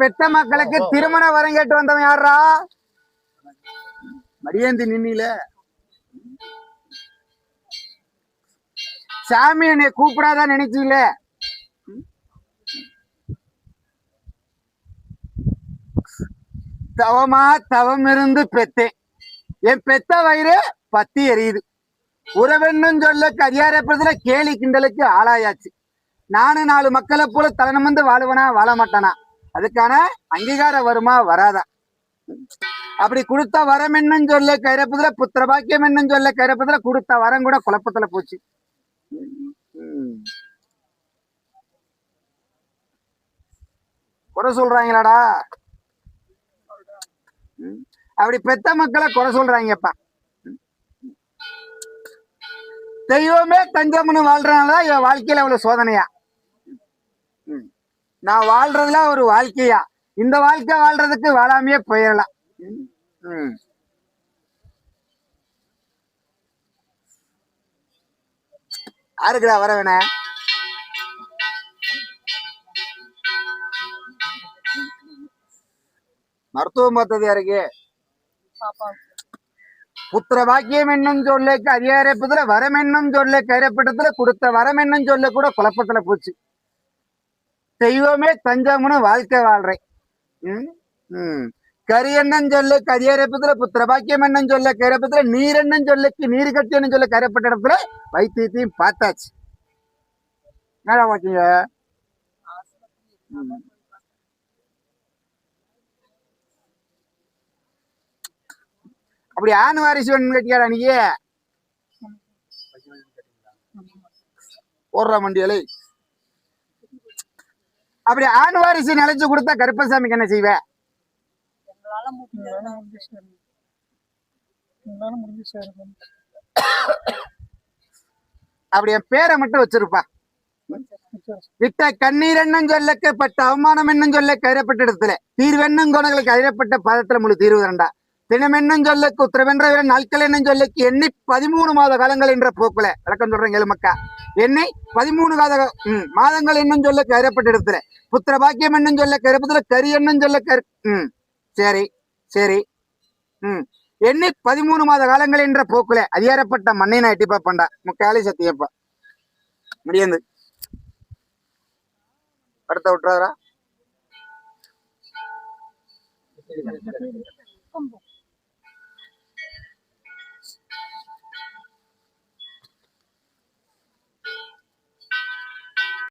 பெத்த மக்களுக்கு திருமண வரம் கேட்டு வந்தவன் யாரா மடியேந்தி நின்னில. சாமி என்னை கூப்பிடாத நினைச்சீங்கள தவமா தவம் இருந்து பெத்தேன். என் பெத்த வயிறு பத்தி எரியுது. உறவென்னும் சொல்ல கரியாரப்பதுல கேலி கிண்டலுக்கு ஆளாயாச்சு. நானும் நாலு மக்களை போல தலைநமந்து வாழுவனா வாழ மாட்டானா? அதுக்கான அங்கீகாரம் வருமா? வராதா. அப்படி கொடுத்த வரம் என்னன்னு சொல்ல கைரப்பதுல புத்திர பாக்கியம் என்னன்னு சொல்ல கைரப்பதுல கொடுத்த வரம் கூட குழப்பத்துல போச்சு. குறை சொல்றாங்களாடா. அப்படி பெத்த மக்களை குறை சொல்றாங்கப்பா. தெய்வமே தஞ்சம்னு வாழ்றதுனாலதான் இவன் வாழ்க்கையில அவ்வளவு சோதனையா? நான் வாழ்றதுல ஒரு வாழ்க்கையா? இந்த வாழ்க்கை வாழ்றதுக்கு வாழாமையே போயிடலாம் ம். யாருக்குடா வர வேணா? மருத்துவம் பார்த்தது யாருக்கு? புத்திர பாக்கியம் என்னும் சொல்லுக்கு அதிகாரப்பத்துல வரம் என்னும் சொல்ல கைரப்பட்டத்துல கொடுத்த வரம் என்னும் சொல்ல கூட குழப்பத்துல போச்சு. தெய்வமே தஞ்சம்னு வாழ்க்கை வாழ்றேன் ம்? ம். கரி என்னன்னு சொல்லு கரியரப்பத்துல புத்திர பாக்கியம் என்னன்னு சொல்ல கைரப்பத்துல நீர் என்னன்னு சொல்லுக்கு நீர் கட்டியன்னு சொல்ல கைரப்பட்ட இடத்துல வைத்தியத்தையும் பார்த்தாச்சு என்னடா பாத்தீங்க ம். அப்படி ஆண் வாரிசு வேணும்னு கேட்டியாடா நீ ஓடுற மண்டியலை அப்படி ஆண் வாரிசு நிலைச்சு கொடுத்தா கருப்பசாமிக்கு என்ன செய்வ? அப்படி என் பேரை மட்டும் வச்சிருப்பா. விட்ட கண்ணீர் என்னும் சொல்லக்க பட்ட அவமானம் என்னும் சொல்ல கைரப்பட்ட இடத்துல தீர்வென்னும் குணங்களுக்கு கைரப்பட்ட பாதத்துல முழு தீர்வு தரண்டா. தினமென்னும் சொல்லக்கு உத்தரவென்ற நாட்கள் என்னும் சொல்லக்கு எண்ணி பதிமூணு மாத காலங்கள் என்ற போக்குல விளக்கம் சொல்றேன் எலுமக்கா என்னை பதிமூணு காத மாதங்கள் என்னும் சொல்ல கைரப்பட்ட இடத்துல புத்திர பாக்கியம் என்னும் சொல்ல கருப்பத்துல கரி என்னும் சொல்ல கரு ம் சரி சரி ம். எண்ணி பதிமூணு மாத காலங்கள் என்ற போக்குல அதிகாரப்பட்ட மண்ணை நான் எட்டி பார்ப்பேன்டா. முக்காலி சத்தியப்பா. முடியாது. அடுத்த விட்டுறாரா